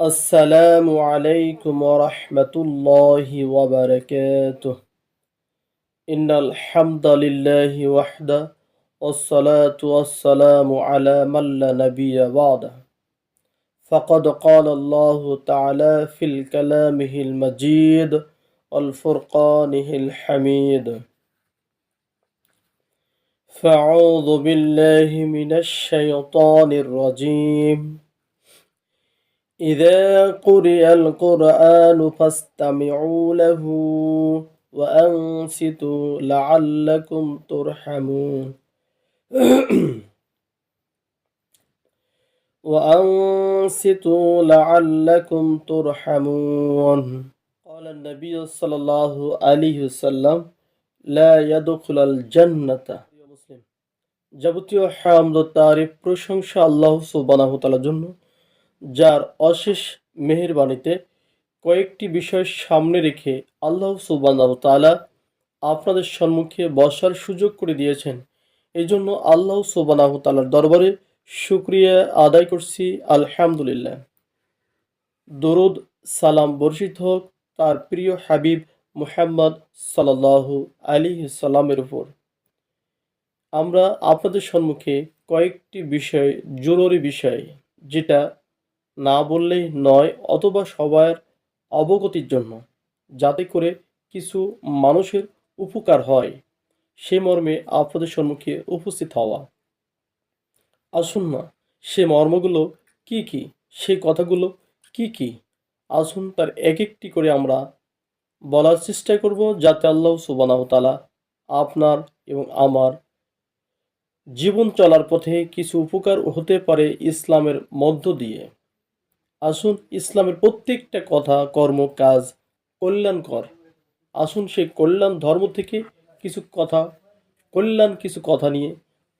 السلام عليكم ورحمة الله وبركاته. إن الحمد لله وحده والصلاة والسلام على من لا نبي بعده. فقد قال الله تعالى في الكلامه المجيد والفرقانه الحميد. فأعوذ بالله من الشيطان الرجيم. إذا قرئ القرآن فاستمعوا له وأنصتوا لعلكم ترحمون وأنصتوا لعلكم ترحمون قال النبي صلى الله عليه وسلم لا يدخل الجنة مسلم যাবতীয় হামদ ও তারিফ প্রশংসা আল্লাহ সুবহানাহু তাআলার জন্য যার অশেষ মেহেরবানিতে কয়েকটি বিষয় সামনে রেখে আল্লাহ সুবহানাহু তালা আপনাদের সম্মুখে বসার সুযোগ করে দিয়েছেন। এই জন্য আল্লাহ সুবহানাহু তাআলার দরবারে শুক্রিয়া আদায় করছি। আলহামদুলিল্লাহ। দরুদ সালাম বর্ষিত হোক তার প্রিয় হাবিব মুহাম্মদ সাল্লাল্লাহু আলাইহি সাল্লামের উপর। আমরা আপনাদের সম্মুখে কয়েকটি বিষয়, জরুরি বিষয়, যেটা না বললেই নয় অথবা সবার অবগতির জন্য, যাতে করে কিছু মানুষের উপকার হয়। সে মর্মে আপনাদের সম্মুখে উপস্থিত হওয়া। আসুন না, সে মর্মগুলো কি কি, সে কথাগুলো কি কি? আসুন তার এক একটি করে আমরা বলার চেষ্টা করব, যাতে আল্লাহ সুবানাহ তালা আপনার এবং আমার জীবন চলার পথে কিছু উপকার হতে পারে ইসলামের মধ্য দিয়ে। আসুন ইসলামের প্রত্যেকটা কথা, কর্ম, কাজ কল্যাণকর। আসুন সেই কল্যাণ ধর্ম থেকে কিছু কথা, কল্যাণ কিছু কথা নিয়ে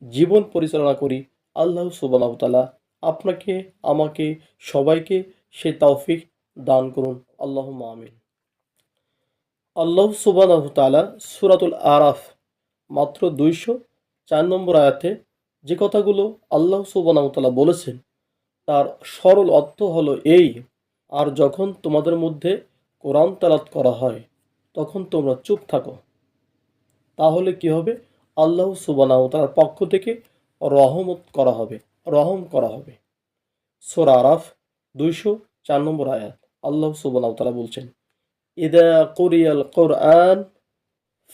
জীবন পরিচালনা করি। আল্লাহ সুবানাহতালা আপনাকে, আমাকে, সবাইকে সে তৌফিক দান করুন। আল্লাহ আমিন। আল্লাহ সুবানাহতালা সুরাতুল আরাফ মাত্র দুইশো চার নম্বর আয়াতে যে কথাগুলো আল্লাহ সুবানাহতালা বলেছেন তার সরল অর্থ হলো এই, আর যখন তোমাদের মধ্যে কোরআন তালাত করা হয়, তখন তোমরা চুপ থাকো। তাহলে কি হবে? আল্লাহ সুবানাহ তার পক্ষ থেকে রহমত করা হবে, রহম করা হবে। সোরা আরাফ দুইশো চার নম্বর আয়াত, আল্লাহ সুবানাহ তালা বলছেন, ইদা কোরিয়াল কোরআন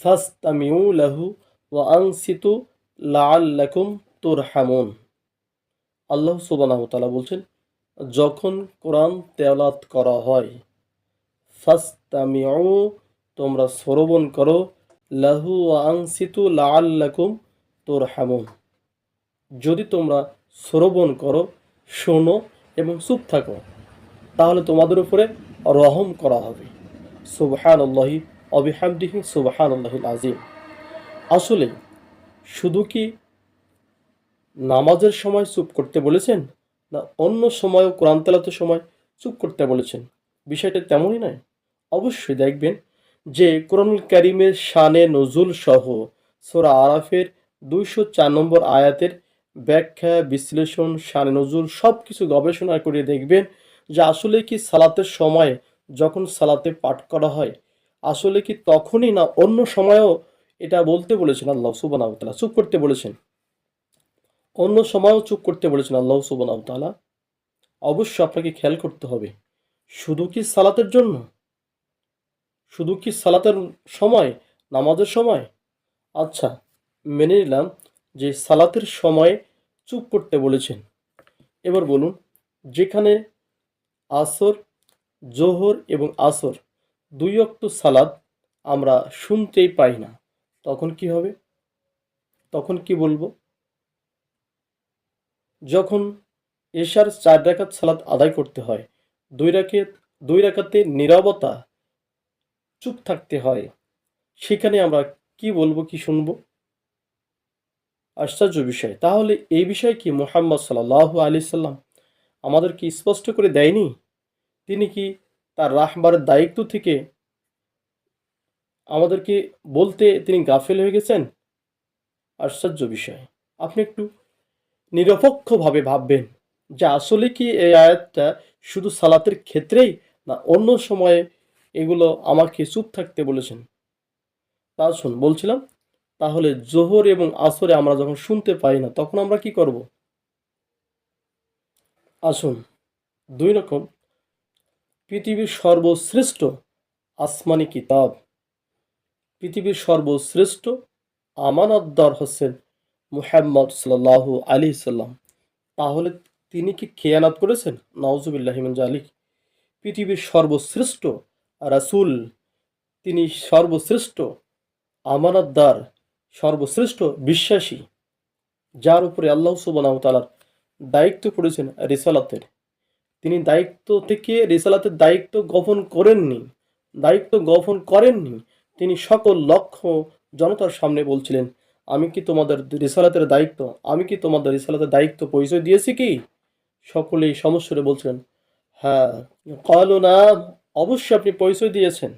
ফাস্তামিউ লাহু ওয়া আনসিতু লাআল্লাকুম তুরহামুন। আল্লাহ সুবানাহ তালা বলছেন, যখন কোরআন তেলাত করা হয়, ফাস্তামিউ, তোমরা শ্রবণ করো, লাহু আংসিতু লাআল্লাকুম তুরহামুন। যদি তোমরা শ্রবণ করো, শোনো এবং চুপ থাকো, তাহলে তোমাদের উপরে রহম করা হবে। সুবহান আল্লাহি অবিহামদিহি সুবহান আল্লাহিল আজিম আসলে, শুধু কি নামাজের সময় চুপ করতে বলেছেন না অন্য সময়ও কোরআন তেলাতের সময় চুপ করতে বলেছেন? বিষয়টা তেমনই নয়। অবশ্যই দেখবেন যে কোরআনুল করিমের শানে নজুল সহ সোরা আরাফের দুইশো চার নম্বর আয়াতের ব্যাখ্যা, বিশ্লেষণ, শানে নজুল সব কিছু গবেষণা করে দেখবেন যে আসলে কি সালাতের সময় যখন সালাতে পাঠ করা হয়, আসলে কি তখনই না অন্য সময়েও এটা বলতে বলেছেন আল্লাহ সুবান তালা চুপ করতে বলেছেন? অন্য সময়ও চুপ করতে বলেছেন আল্লাহ সুবান তালা অবশ্য আপনাকে খেয়াল করতে হবে, শুধু কি সালাতের জন্য? শুধু কি সালাতের সময়, নামাজের সময়? আচ্ছা মেনে নিলাম যে সালাতের সময় চুপ করতে বলেছেন। এবার বলুন, যেখানে আসর, জোহর এবং আসর দুই অক্ত সালাদ আমরা শুনতেই পাই না, তখন কি হবে? তখন কি বলব? যখন এশার চার রাকাত সালাদ আদায় করতে হয়, দুই রাকে দুই রাকাতে নীরবতা চুপ থাকতে হয়। সেখানে আমরা কি বলব, কি শুনব? আশ্চর্য বিষয়। তাহলে এই বিষয় কি মোহাম্মদ সাল্লাহ আলি সাল্লাম আমাদের কি স্পষ্ট করে দেয়নি? তিনি কি তার রাহবার দায়িত্ব থেকে আমাদেরকে বলতে তিনি গাফেল হয়ে গেছেন? আশ্চর্য বিষয়। আপনি একটু নিরপেক্ষভাবে ভাববেন যে আসলে কি এই আয়াতটা শুধু সালাতের ক্ষেত্রেই না অন্য সময়ে এগুলো আমাকে চুপ থাকতে বলেছেন? তা শুন, বলছিলাম, তাহলে জোহর এবং আসরে আমরা যখন শুনতে পাই না, তখন আমরা কি করব? আসুন, দুই রকম, পৃথিবীর সর্বশ্রেষ্ঠ আসমানি কিতাব, পৃথিবীর সর্বশ্রেষ্ঠ আমানতদার হোসেন মুহাম্মদ সাল্লাহ আলী সাল্লাম। তাহলে তিনি কি খেয়ানাত করেছেন? নওজুবিল্লাহিমান জালিক। পৃথিবীর সর্বশ্রেষ্ঠ রাসূল, তিনি সর্বশ্রেষ্ঠ আমানতদার, সর্বশ্রেষ্ঠ বিশ্বাসী, যার উপরে আল্লাহ সুবাহ তালার দায়িত্ব পড়েছেন রিসালাতের। তিনি দায়িত্ব থেকে রিসালাতের দায়িত্ব গোপন করেননি, দায়িত্ব গোপন করেননি। তিনি সকল লক্ষ্য জনতার সামনে বলছিলেন আমি কি তোমাদের রিসালাতের দায়িত্ব? আমি কি তোমাদের রিসালাতের দায়িত্ব পরিচয় দিয়েছি কি? সকলেই সমস্যারে বলছেন হ্যাঁ। কলো না, অবশ্যই আপনি পরিচয় দিয়েছেন।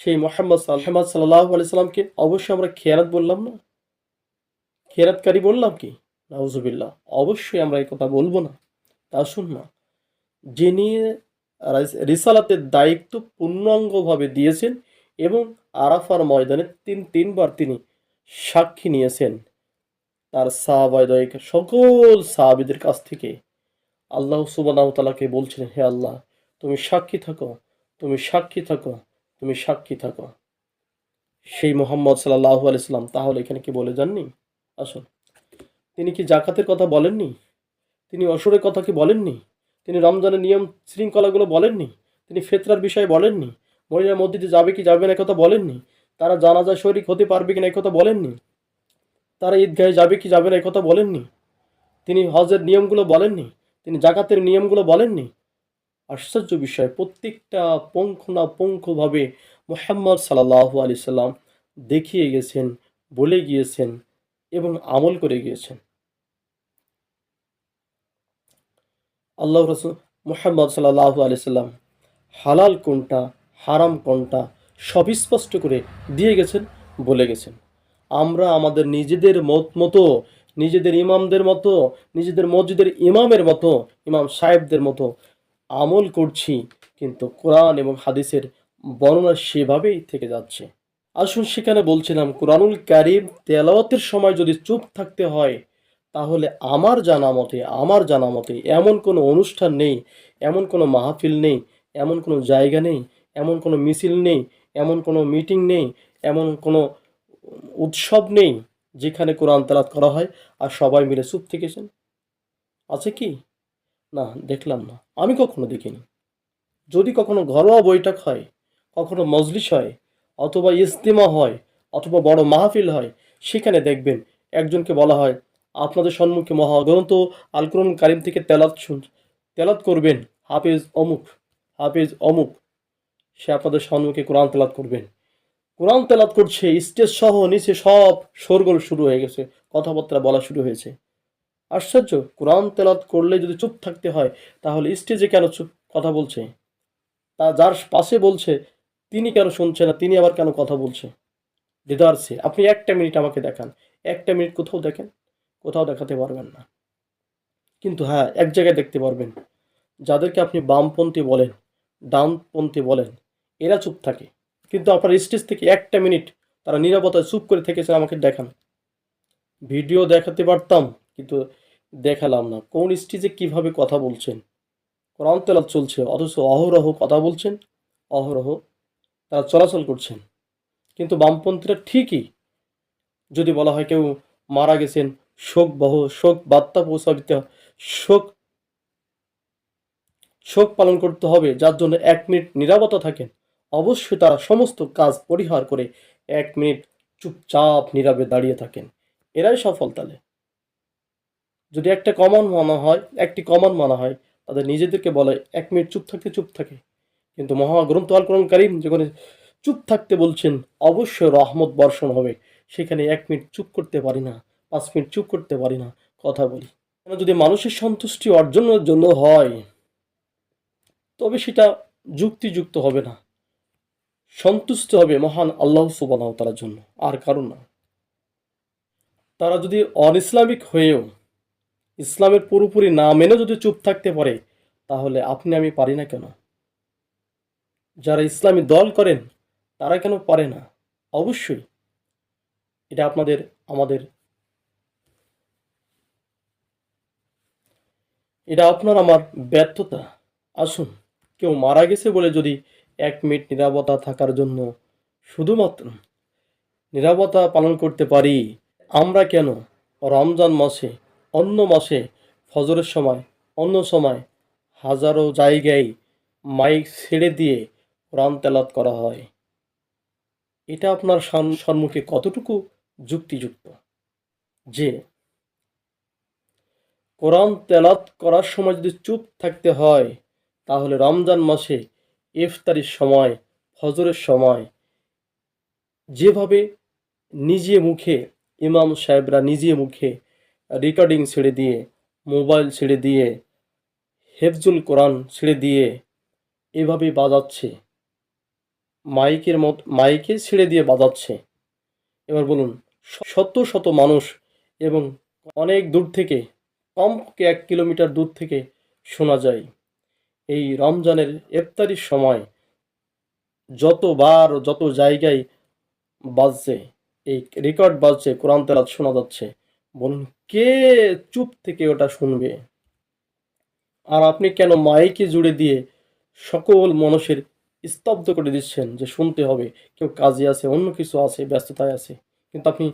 সেই মোহাম্মদ মোহাম্মদ সাল্লাহ আলি সাল্লামকে অবশ্যই আমরা খেয়ারাত বললাম না? খেয়ারাতকারী বললাম কি? নাউজুবিল্লাহ, অবশ্যই আমরা এই কথা বলব না। তা শুন না। যিনি রিসালাতের দায়িত্ব পূর্ণাঙ্গভাবে দিয়েছেন এবং আরাফার ময়দানে তিন, তিনবার তিনি সাক্ষী নিয়েছেন তার সাহাবায়দায়িক সকল সাহাবিদের কাছ থেকে। আল্লাহ সুবানাহ তালাকে বলছিলেন, হে আল্লাহ, তুমি সাক্ষী থাকো, তুমি সাক্ষী থাকো, তুমি সাক্ষী থাকো। সেই মোহাম্মদ সাল্লাহ আলাইসাল্লাম তাহলে এখানে কি বলে যাননি? আসুন। তিনি কি জাকাতের কথা বলেননি? তিনি অসুরের কথা কি বলেননি? তিনি রমজানের নিয়ম শৃঙ্খলাগুলো বলেননি? তিনি ফেতরার বিষয়ে বলেননি? মহিলার মসজিদে যাবে কি যাবে না কথা বলেননি? তারা জানাজা শরিক হতে পারবে কি না কথা বলেননি? তারা ঈদগাহে যাবে কি যাবে না এই কথা বলেননি? তিনি হজের নিয়মগুলো বলেননি? তিনি জাকাতের নিয়মগুলো বলেননি? আশ্চর্য বিষয়, প্রত্যেকটা পঙ্খ না পঙ্খভাবে মোহাম্মদ সাল্লাহ আলি সাল্লাম দেখিয়ে গেছেন, বলে গিয়েছেন এবং আমল করে গিয়েছেন। আল্লাহ রসুল মোহাম্মদ সাল্লাহ আলি সাল্লাম হালাল কোনটা, হারাম কোনটা সব স্পষ্ট করে দিয়ে গেছেন, বলে গেছেন। আমরা আমাদের নিজেদের মত মতো, নিজেদের ইমামদের মতো, নিজেদের মসজিদের ইমামের মতো, ইমাম সাহেবদের মতো আমল করছি, কিন্তু কোরআন এবং হাদিসের বর্ণনা সেভাবেই থেকে যাচ্ছে। আসুন সেখানে বলছিলাম, কোরআনুল কারিম তেলাওয়াতের সময় যদি চুপ থাকতে হয়, তাহলে আমার জানা মতে, আমার জানা মতে এমন কোনো অনুষ্ঠান নেই, এমন কোনো মাহফিল নেই, এমন কোনো জায়গা নেই, এমন কোনো মিছিল নেই এমন কোনো মিটিং নেই, এমন কোনো উৎসব নেই যেখানে কোরআন তেলাত করা হয় আর সবাই মিলে চুপ থেকেছেন আছে কি? না, দেখলাম না। আমি কখনো দেখিনি। যদি কখনো ঘরোয়া বৈঠক হয়, কখনো মজলিস হয়, অথবা ইস্তেমা হয়, অথবা বড় মাহফিল হয়, সেখানে দেখবেন একজনকে বলা হয়, আপনাদের সম্মুখে মহাগ্রন্থ আল কোরআন কারিম থেকে তেলাত শুন তেলাত করবেন হাফেজ অমুক হাফেজ অমুক। সে আপনাদের সম্মুখে কোরআন তেলাত করবেন। কোরআন তেলাত করছে, স্টেজ সহ নিচে সব শোরগোল শুরু হয়ে গেছে, কথাবার্তা বলা শুরু হয়েছে। আশ্চর্য, কোরআন তেলাত করলে যদি চুপ থাকতে হয়, তাহলে স্টেজে কেন চুপ কথা বলছে? তা যার পাশে বলছে, তিনি কেন শুনছে না, তিনি আবার কেন কথা বলছে? দিদারসে আপনি একটা মিনিট আমাকে দেখান। একটা মিনিট কোথাও দেখেন? কোথাও দেখাতে পারবেন না। কিন্তু হ্যাঁ এক জায়গায় দেখতে পারবেন। যাদেরকে আপনি বামপন্থী বলেন, ডানপন্থী বলেন এরা চুপ থাকে। কিন্তু আপনার স্টেজ থেকে একটা মিনিট তারা নিরাপত্তায় চুপ করে থেকেছে আমাকে দেখান। ভিডিও দেখাতে পারতাম, কিন্তু দেখালাম না। কোন স্টেজে কীভাবে কথা বলছেন? কোরআন তেলাত চলছে, অথচ অহরহ কথা বলছেন, অহরহ তারা চলাচল করছেন। কিন্তু বামপন্থীরা ঠিকই, যদি বলা হয় কেউ মারা গেছেন, শোক বহ, শোক বার্তা পৌঁছাতে শোক শোক পালন করতে হবে, যার জন্য এক মিনিট নিরাপত্তা থাকেন। অবশ্যই তারা সমস্ত কাজ পরিহার করে এক মিনিট চুপচাপ নীরবে দাঁড়িয়ে থাকেন। এরাই সফল তালে যদি একটা কমন মানা হয়, একটি কমন মানা হয়, তাদের নিজেদেরকে বলে, এক মিনিট চুপ থাকতে চুপ থাকে। কিন্তু মহাগ্রন্থ আল কোরআন কারিম যেখানে চুপ থাকতে বলছেন, অবশ্যই রহমত বর্ষণ হবে। সেখানে এক মিনিট চুপ করতে পারি না, পাঁচ মিনিট চুপ করতে পারি না, কথা বলি। যদি মানুষের সন্তুষ্টি অর্জনের জন্য হয়, তবে সেটা যুক্তিযুক্ত হবে না। সন্তুষ্ট হবে মহান আল্লাহ সুবানাহ তার জন্য। আর কারণ না। তারা যদি অন ইসলামিক হয়েও ইসলামের পুরোপুরি না মেনে যদি চুপ থাকতে পারে, তাহলে আপনি আমি পারি না কেন? যারা ইসলামী দল করেন, তারা কেন পারে না? অবশ্যই। এটা আপনাদের, আমাদের। এটা আপনার আমার ব্যর্থতা। আসুন, কেউ মারা গেছে বলে যদি এক মিনিট নিরাপত্তা থাকার জন্য। শুধুমাত্র নিরাপত্তা পালন করতে পারি। আমরা কেন রমজান মাসে, অন্য মাসে, ফজরের সময়, অন্য সময় হাজারো জায়গায় মাইক ছেড়ে দিয়ে কোরআন তেলাত করা হয়? এটা আপনার সম্মুখে কতটুকু যুক্তিযুক্ত? যে কোরআন তেলাত করার সময় যদি চুপ থাকতে হয়, তাহলে রমজান মাসে ইফতারির সময়, ফজরের সময়, যেভাবে নিজে মুখে, ইমাম সাহেবরা নিজে মুখে রেকর্ডিং ছেড়ে দিয়ে মোবাইল ছেড়ে দিয়ে, হেফজুল কোরআন ছেড়ে দিয়ে এভাবে বাজাচ্ছে। মাইকের মত, মাইকে ছেড়ে দিয়ে বাজাচ্ছে। এবার বলুন, শত শত মানুষ এবং অনেক দূর থেকে, কমপক্ষে এক কিলোমিটার দূর থেকে শোনা যায়। এই রমজানের ইফতারির সময় যতবার যত জায়গায় বাজছে, এই রেকর্ড বাজছে, কোরআন তেলাত শোনা যাচ্ছে, বলুন কে চুপ থেকে ওটা শুনবে? আর আপনি কেন মাইকে জুড়ে দিয়ে সকল মানুষের স্তব্ধ করে দিচ্ছেন যে শুনতে হবে, কেউ কাজে আছে, অন্য কিছু আছে, ব্যস্ততায় আছে, কিন্তু আপনি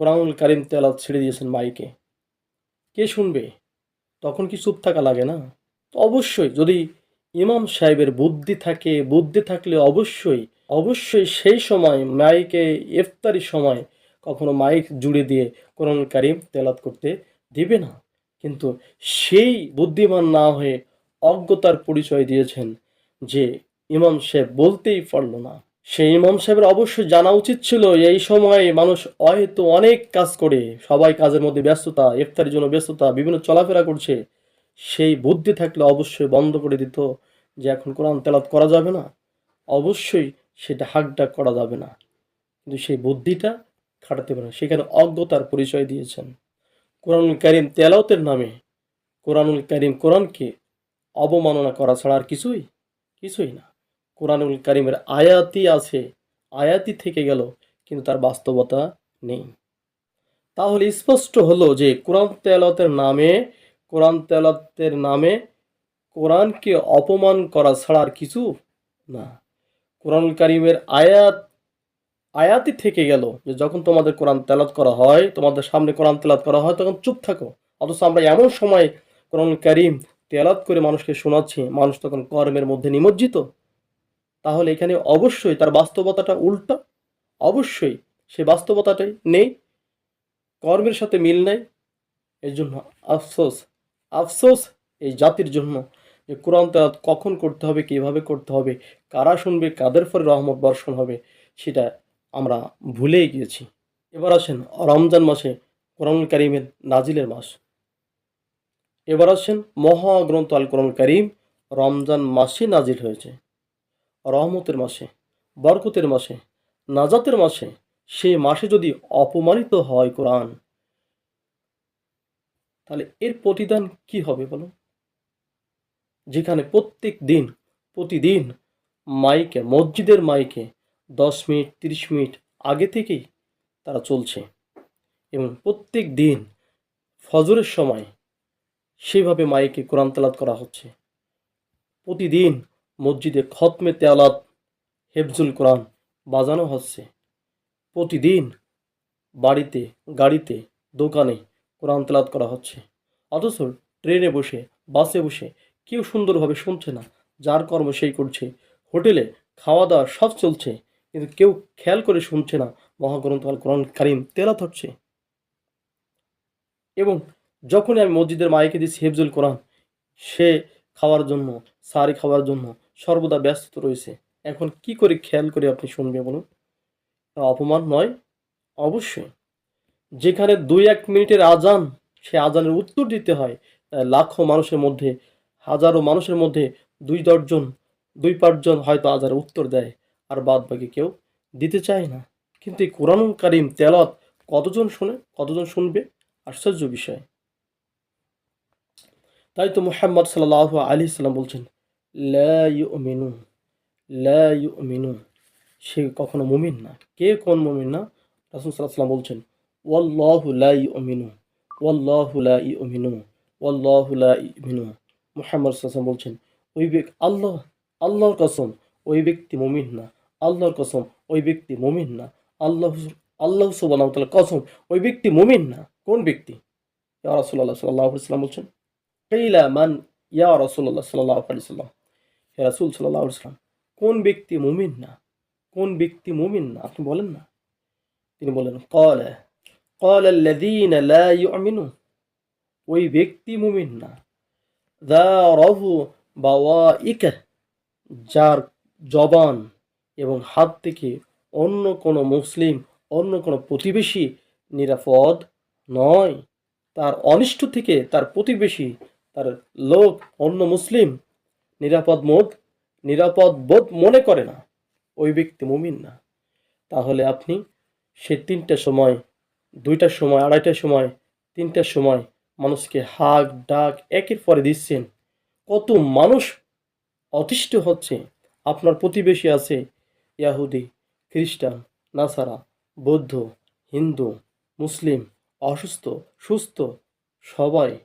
কোরআনুল কারিম তেলাত ছেড়ে দিয়েছেন মাইকে। কে শুনবে? তখন কি চুপ থাকা লাগে না? অবশ্যই যদি ইমাম সাহেবের বুদ্ধি থাকে, বুদ্ধি থাকলে অবশ্যই অবশ্যই সেই সময় মাইকে ইফতারি সময় কখনো মাইক জুড়ে দিয়ে কোরআন কারিম তেলাত করতে দিবে না। কিন্তু সেই বুদ্ধিমান না হয়ে অজ্ঞতার পরিচয় দিয়েছেন যে ইমাম সাহেব বলতেই পারল না। সেই ইমাম সাহেবের অবশ্যই জানা উচিত ছিল, এই সময়ে মানুষ হয়তো অনেক কাজ করে, সবাই কাজের মধ্যে ব্যস্ততা, ইফতারির জন্য ব্যস্ততা, বিভিন্ন চলাফেরা করছে। সেই বুদ্ধি থাকলে অবশ্যই বন্ধ করে দিত যে এখন কোরআন তেলাত করা যাবে না। অবশ্যই সেটা হাক ডাক করা যাবে না। কিন্তু সেই বুদ্ধিটা খাটাতে পারে। সেখানে অজ্ঞতার পরিচয় দিয়েছেন। কোরআনুল করিম তেলাওতের নামে কোরআনুল করিম কোরআনকে অবমাননা করা ছাড়া আর কিছুই কিছুই না। কোরআনুল করিমের আয়াতি আছে, আয়াতি থেকে গেল, কিন্তু তার বাস্তবতা নেই। তাহলে স্পষ্ট হলো যে কোরআন তেলাওতের নামে কোরআন তেলাওতের নামে কোরআনকে অপমান করা ছাড়া আর কিছু না। কোরআনুল কারিমের আয়াত, আয়াতই থেকে গেল যে যখন তোমাদের কোরআন তেলাত করা হয়, তোমাদের সামনে কোরআন তেলাত করা হয়, তখন চুপ থাকো। অথচ আমরা এমন সময় কোরআন কারিম তেলাত করে মানুষকে শোনাচ্ছি, মানুষ তখন কর্মের মধ্যে নিমজ্জিত। তাহলে এখানে অবশ্যই তার বাস্তবতাটা উল্টা। অবশ্যই সে বাস্তবতাটাই নেই, কর্মের সাথে মিল নেই। এর জন্য আফসোস। আফসোস এই জাতির জন্য যে কোরআন তেলাত কখন করতে হবে, কীভাবে করতে হবে, কারা শুনবে, কাদের পরে রহমত বর্ষণ হবে, সেটা আমরা ভুলেই গিয়েছি। এবার আসেন রমজান মাসে কোরআনুল করিমের নাজিলের মাস। এবার আসেন মহাগ্রন্থ আল কোরআন করিম রমজান মাসে নাজিল হয়েছে। রহমতের মাসে, বরকতের মাসে, নাজাতের মাসে, সে মাসে যদি অপমানিত হয় কোরআন তাহলে এর প্রতিদান কি হবে বলো? যেখানে প্রত্যেক দিন, প্রতিদিন মাইকে, মসজিদের মাইকে দশ মিনিট, তিরিশ মিনিট আগে থেকেই তারা চলছে এবং প্রত্যেক দিন ফজরের সময় সেভাবে মাইকে কোরআন তেলাত করা হচ্ছে। প্রতিদিন মসজিদে খতমে তেলাত হেফজুল কোরআন বাজানো হচ্ছে। প্রতিদিন বাড়িতে, গাড়িতে, দোকানে কোরআন তেলাত করা হচ্ছে। অথচ ট্রেনে বসে, বাসে বসে কেউ সুন্দরভাবে শুনছে না, যার কর্ম সেই করছে। হোটেলে খাওয়া দাওয়া সব চলছে, কিন্তু কেউ খেয়াল করে শুনছে না, মহাগ্রন্থ আল কোরআন কারিম তেলাত হচ্ছে। এবং যখনই আমি মসজিদের মাইকে দিচ্ছি হেফজুল কোরআন, সে খাওয়ার জন্য, সারি খাওয়ার জন্য সর্বদা ব্যস্ত রয়েছে। এখন কি করে খেয়াল করে আপনি শুনবে বলুন? অপমান নয়, অবশ্যই। যেখানে দুই এক মিনিটের আজান, সে আজানের উত্তর দিতে হয় লাখো মানুষের মধ্যে, হাজারো মানুষের মধ্যে দুই দশজন, দুই পাঁচজন হয়তো আজানের উত্তর দেয়, আর বাদ বাকি কেউ দিতে চায় না। কিন্তু এই কোরআন কারিম তেলত কতজন শোনে, কতজন শুনবে? আশ্চর্য বিষয়। তাই তো মোহাম্মদ সাল্লাহ আলী সাল্লাম বলছেন, লা লা সে কখনো মুমিন না। কে কোন মুমিন না? রাসুল সাল্লাহ সাল্লাম বলছেন ওয়াল্লাহু লা ইউমিনু ওয়াল্লাহু লা ইউমিনু ওয়াল্লাহু লা ইউমিনু মুহাম্মদ সাল্লাম বলছেন, ওই ব্যক্তি আল্লাহ, আল্লাহর কসম, ওই ব্যক্তি মুমিন না। আল্লাহর কসম, ওই ব্যক্তি মমিন না। আল্লাহ আল্লাহ তাআলার কসম, ওই ব্যক্তি মমিন না। কোন ব্যক্তি? ইয়া রাসূলুল্লাহ সাল্লাল্লাহু আলাইহি সাল্লাম বলছেন, কিলা মান, ইয়া রাসূলুল্লাহ সাল্লাল্লাহু আলাইহি সাল্লাম হে রাসূল সাল্লাল্লাহু আলাইহি কোন ব্যক্তি মুমিন না? কোন ব্যক্তি মুমিন না? আপনি বলেন না। তিনি বলেন, ক্বালা ওই ব্যক্তি মুমিন না। যারাহু বাওয়াইকা যার জবান এবং হাত থেকে অন্য কোনো মুসলিম, অন্য কোনো প্রতিবেশী নিরাপদ নয়। তার অনিষ্ট থেকে তার প্রতিবেশী, তার লোক অন্য মুসলিম নিরাপদ বোধ নিরাপদ বোধ মনে করে না। ওই ব্যক্তি মুমিন না। তাহলে আপনি সে তিনটে সময় দুইটার সময়, আড়াইটার সময়, তিনটার সময় মানুষকে হাক ডাক একের পরে দিচ্ছেন। কত মানুষ অতিষ্ঠ হচ্ছে। আপনার প্রতিবেশী আছে, ইয়াহুদি, খ্রিস্টান, নাসারা, বৌদ্ধ, হিন্দু, মুসলিম, অসুস্থ, সুস্থ, সবাই।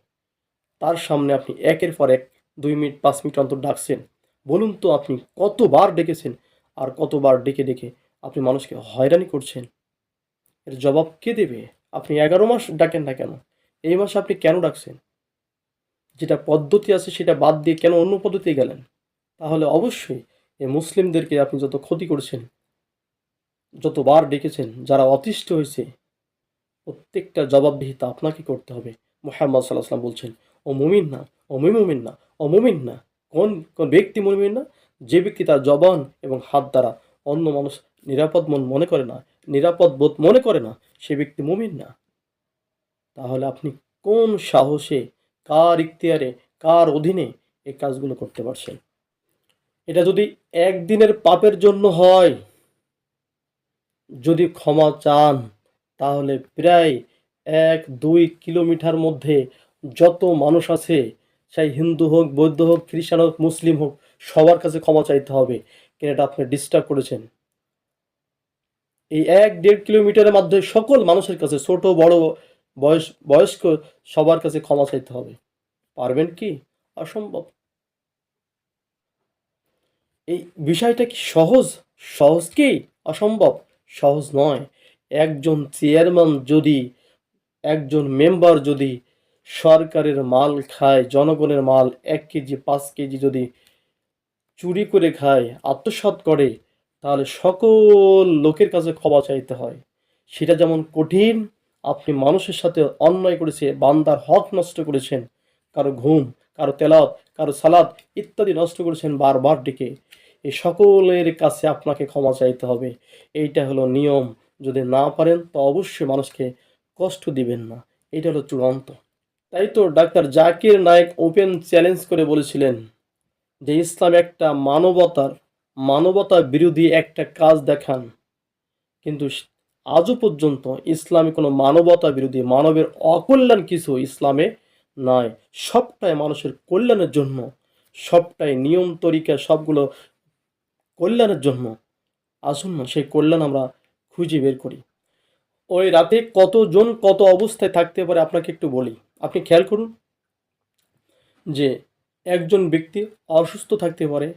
তার সামনে আপনি একের পর এক, দুই মিনিট, পাঁচ মিনিট অন্তর ডাকছেন। বলুন তো আপনি কতবার ডেকেছেন আর কতবার ডেকে ডেকে আপনি মানুষকে হয়রানি করছেন। এর জবাব কে দেবে? আপনি এগারো মাস ডাকেন না কেন? এই মাসে আপনি কেন ডাকছেন? যেটা পদ্ধতি আছে সেটা বাদ দিয়ে কেন অন্য পদ্ধতি গেলেন? তাহলে অবশ্যই এই মুসলিমদেরকে আপনি যত ক্ষতি করছেন, যতবার ডেকেছেন, যারা অতিষ্ঠ হয়েছে, প্রত্যেকটা জবাবদিহিতা আপনাকে করতে হবে। মোহাম্মদ সাল্লাহ বলছেন, ও মুমিন না, ও মুমিন না, ও মুমিন না, কোন কোন ব্যক্তি মুমিন না? যে ব্যক্তি তার জবান এবং হাত দ্বারা অন্য মানুষ নিরাপদ মন মনে করে না নিরাপদ বোধ মনে করে না, সে ব্যক্তি মুমিন না। তাহলে আপনি কোন সাহসে, কার ইখতিয়ারে, কার অধীনে এই কাজগুলো করতে পারছেন? এটা যদি একদিনের পাপের জন্য হয়, যদি ক্ষমা চান, তাহলে প্রায় এক দুই কিলোমিটার মধ্যে যত মানুষ আছে সেই হিন্দু হোক, বৌদ্ধ হোক, খ্রিস্টান হোক, মুসলিম হোক, সবার কাছে ক্ষমা চাইতে হবে। কেন এটা আপনি ডিস্টার্ব করেছেন? এই এক দেড় কিলোমিটারের মাধ্যমে সকল মানুষের কাছে ছোট, বড়, বয়স, বয়স্ক সবার কাছে ক্ষমা চাইতে হবে। পারবেন কি? অসম্ভব। এই বিষয়টা কি সহজ? সহজ কি? অসম্ভব। সহজ নয়। একজন চেয়ারম্যান যদি, একজন মেম্বার যদি সরকারের মাল খায়, জনগণের মাল এক কেজি, পাঁচ কেজি যদি চুরি করে খায়, আত্মসাৎ করে তাহলে সকল লোকের কাছে ক্ষমা চাইতে হয়। সেটা যেমন কঠিন, আপনি মানুষের সাথে অন্যায় করেছে বান্দার হক নষ্ট করেছেন, কারও ঘুম, কারও তেলাত কারও সালাদ ইত্যাদি নষ্ট করেছেন বারবার ডেকে এই সকলের কাছে আপনাকে ক্ষমা চাইতে হবে। এইটা হলো নিয়ম। যদি না পারেন, তো অবশ্যই মানুষকে কষ্ট দিবেন না। এটা হলো চূড়ান্ত। তাই তো doctor Zakir Naik open challenge করে বলেছিলেন যে, ইসলাম একটা মানবতার মানবতা বিরোধী একটা কাজ দেখান। কিন্তু আজও পর্যন্ত ইসলামে কোনো মানবতা বিরোধী, মানবের অকল্যাণ কিছু ইসলামে নয় সবটাই মানুষের কল্যাণের জন্য, সবটাই নিয়ম, তরিকা, সবগুলো কল্যাণের জন্য। আসুন না, সেই কল্যাণ আমরা খুঁজে বের করি। ওই রাতে কতজন, কত অবস্থায় থাকতে পারে আপনাকে একটু বলি। আপনি খেয়াল করুন যে একজন ব্যক্তি অসুস্থ থাকতে পারে,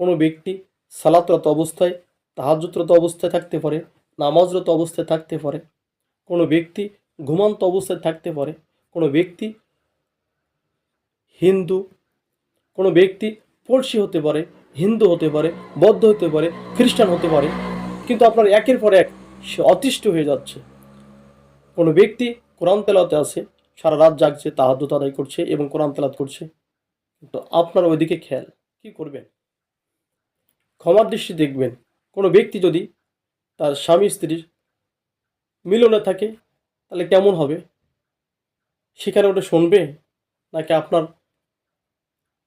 কোনো ব্যক্তি সালাতরত অবস্থায় তাহাজুতরত অবস্থায় থাকতে পারে, নামাজরত অবস্থায় থাকতে পারে, কোনো ব্যক্তি ঘুমান্ত অবস্থায় থাকতে পারে, কোনো ব্যক্তি হিন্দু, কোনো ব্যক্তি পড়শি হতে পারে, হিন্দু হতে পারে, বৌদ্ধ হতে পারে, খ্রিস্টান হতে পারে, কিন্তু আপনার একের পর এক সে অতিষ্ঠ হয়ে যাচ্ছে। কোনো ব্যক্তি কোরআন তেলাতে আছে, সারা রাত জাগছে তাহাদুত আদায় করছে এবং কোরআন তেলাত করছে তো আপনার ওইদিকে খেয়াল, কি করবেন? ক্ষমার দৃষ্টি দেখবেন। কোনো ব্যক্তি যদি তার স্বামী স্ত্রীর মিলনে থাকে, তাহলে কেমন হবে? সেখানে ওটা শুনবে? নাকি আপনার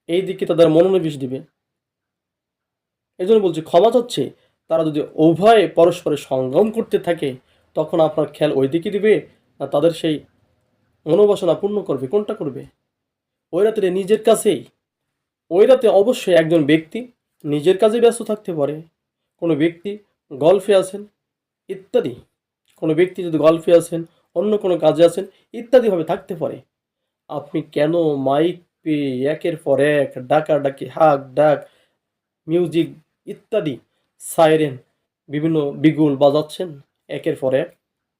এই দিকে তাদের মনোনিবেশ দিবে? এই জন্য বলছি, ক্ষমা চাচ্ছে। তারা যদি উভয়ে পরস্পরের সঙ্গম করতে থাকে, তখন আপনার খেয়াল ওই দিকে দিবে, না তাদের সেই মনোবাসনা পূর্ণ করবে? কোনটা করবে? ওই রাতে নিজের কাছেই, ওই রাতে অবশ্যই একজন ব্যক্তি নিজের কাজে ব্যস্ত থাকতে পারে। কোনো ব্যক্তি গল্ফে আছেন, ইত্যাদি। কোনো ব্যক্তি যদি গল্ফে আছেন, অন্য কোনো কাজে আছেন ইত্যাদিভাবে থাকতে পারে। আপনি কেন মাইক পেয়ে একের পর এক ডাকা ডাকি, হাক ডাক, মিউজিক ইত্যাদি, সাইরেন, বিভিন্ন বিগুল বাজাচ্ছেন একের পর এক?